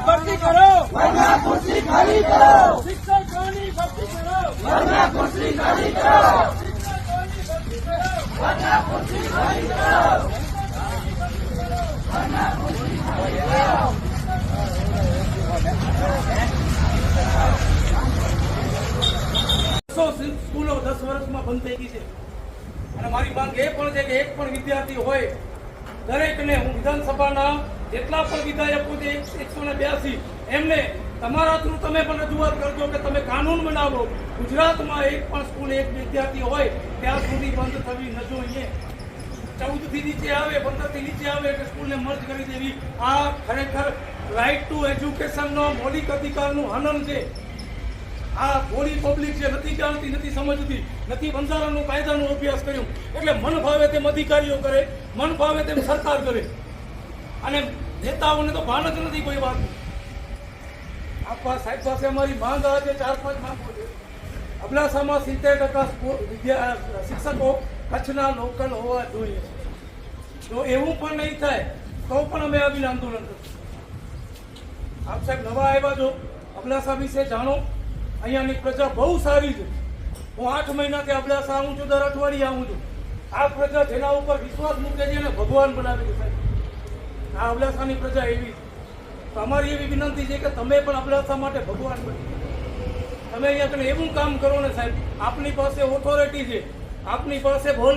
શિક્ષકોની ભરતી કરો. શિક્ષકોની કરો શિક્ષકોની ભરતી કરો. બસો સ્કૂલો દસ વર્ષમાં બંધ થઈ ગઈ છે. અને મારી માંગ એ પણ છે કે એક પણ વિદ્યાર્થી હોય દરેકને હું વિધાનસભાના જેટલા પણ વિધાયકો છે એકસો ને બ્યાસી, એમને તમારા થ્રુ તમે પણ રજૂઆત કરજો કે તમે કાનૂન બનાવો. ગુજરાતમાં એક પણ સ્કૂલ એક વિદ્યાર્થી હોય, ત્યાં સુધી બંધ થવી ન જોઈએ. ચૌદથી નીચે આવે પંદરથી નીચે આવે એટલે સ્કૂલને મર્જ કરી દેવી. આ ખરેખર રાઇટ ટુ એજ્યુકેશનનો મૌલિક અધિકારનું હનન છે. આ થોડી પબ્લિક છે નથી જાણતી, નથી સમજતી, નથી બંધારણનું કાયદાનો અભ્યાસ કર્યો, એટલે મન ભાવે તેમ અધિકારીઓ કરે, મન ભાવે તેમ સરકાર કરે. અને નેતાઓને તો ભાન જ નથી કોઈ વાત. આપવા સાહેબ પાસે અમારી માંગ આ છે, ચાર પાંચ માંગો છે. અબડાસામાં સિત્તેર ટકા વિદ્યા, શિક્ષકો કચ્છના લોકલ હોવા જોઈએ. જો એવું પણ નહીં થાય, તો પણ અમે આવીને આંદોલન કરીશું. આપ સાહેબ નવા આવ્યા છો, અબડાસા વિશે જાણો. અહીંયાની પ્રજા બહુ સારી છે. હું આઠ મહિનાથી અબડાસા આવું છું, દર અઠવાડિયે આવું છું. આ પ્રજા જેના ઉપર વિશ્વાસ મૂકે છે એને ભગવાન બનાવે સાહેબ. આ અબડાસાની પ્રજા એવી છે. અમારી એવી વિનંતી છે કે તમે પણ અબડાસા માટે ભગવાન બની. તમે અહીંયા કને એવું કામ કરો ને સાહેબ, આપની પાસે ઓથોરિટી છે. આપની પાસે બોલ